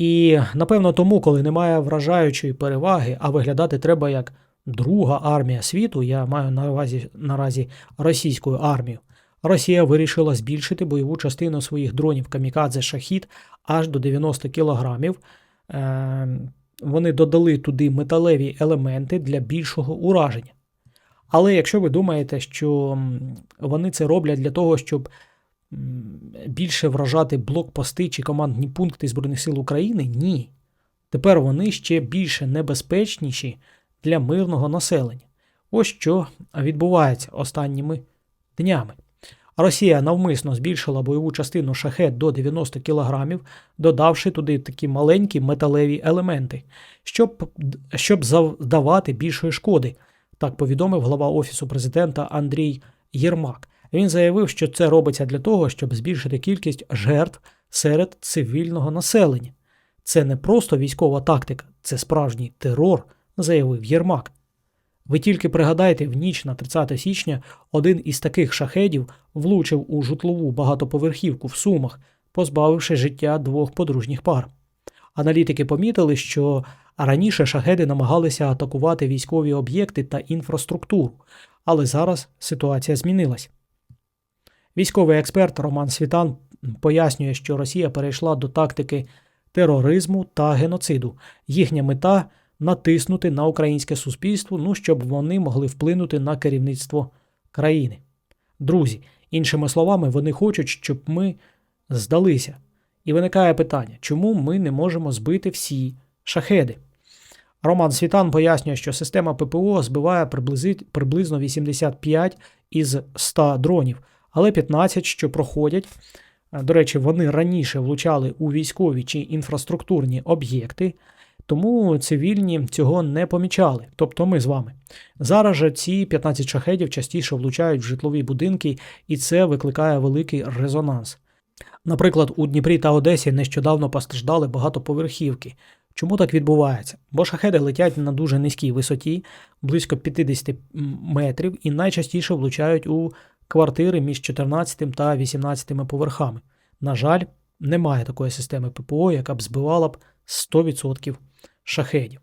І напевно тому, коли немає вражаючої переваги, а виглядати треба як друга армія світу, я маю на увазі наразі російську армію. Росія вирішила збільшити бойову частину своїх дронів Камікадзе Шахід аж до 90 кілограмів. Е, Вони додали туди металеві елементи для більшого ураження. Але якщо ви думаєте, що вони це роблять для того, щоб більше вражати блокпости чи командні пункти Збройних сил України, ні. Тепер вони ще більше небезпечніші для мирного населення. Ось що відбувається останніми днями. Росія навмисно збільшила бойову частину шахет до 90 кг, додавши туди такі маленькі металеві елементи, щоб, щоб завдавати більшої шкоди, так повідомив глава Офісу президента Андрій Єрмак. Він заявив, що це робиться для того, щоб збільшити кількість жертв серед цивільного населення. Це не просто військова тактика, це справжній терор, заявив Єрмак. Ви тільки пригадайте, в ніч на 30 січня один із таких шахедів влучив у житлову багатоповерхівку в Сумах, позбавивши життя двох подружніх пар. Аналітики помітили, що раніше шахеди намагалися атакувати військові об'єкти та інфраструктуру, але зараз ситуація змінилась. Військовий експерт Роман Світан пояснює, що Росія перейшла до тактики тероризму та геноциду. Їхня мета натиснути на українське суспільство, ну щоб вони могли вплинути на керівництво країни. Друзі, іншими словами, вони хочуть, щоб ми здалися. І виникає питання, чому ми не можемо збити всі шахеди? Роман Світан пояснює, що система ППО збиває приблизно 85 із 100 дронів, але 15, що проходять. е, До речі, вони раніше влучали у військові чи інфраструктурні об'єкти, тому цивільні цього не помічали, тобто ми з вами. Зараз же ці 15 шахедів частіше влучають в житлові будинки, і це викликає великий резонанс. Наприклад, у Дніпрі та Одесі нещодавно постраждали багатоповерхівки. Чому так відбувається? Бо шахеди летять на дуже низькій висоті, близько 50 метрів, і найчастіше влучають у квартири між 14 та 18 поверхами. На жаль, немає такої системи ППО, яка б збивала б 100% шахедів.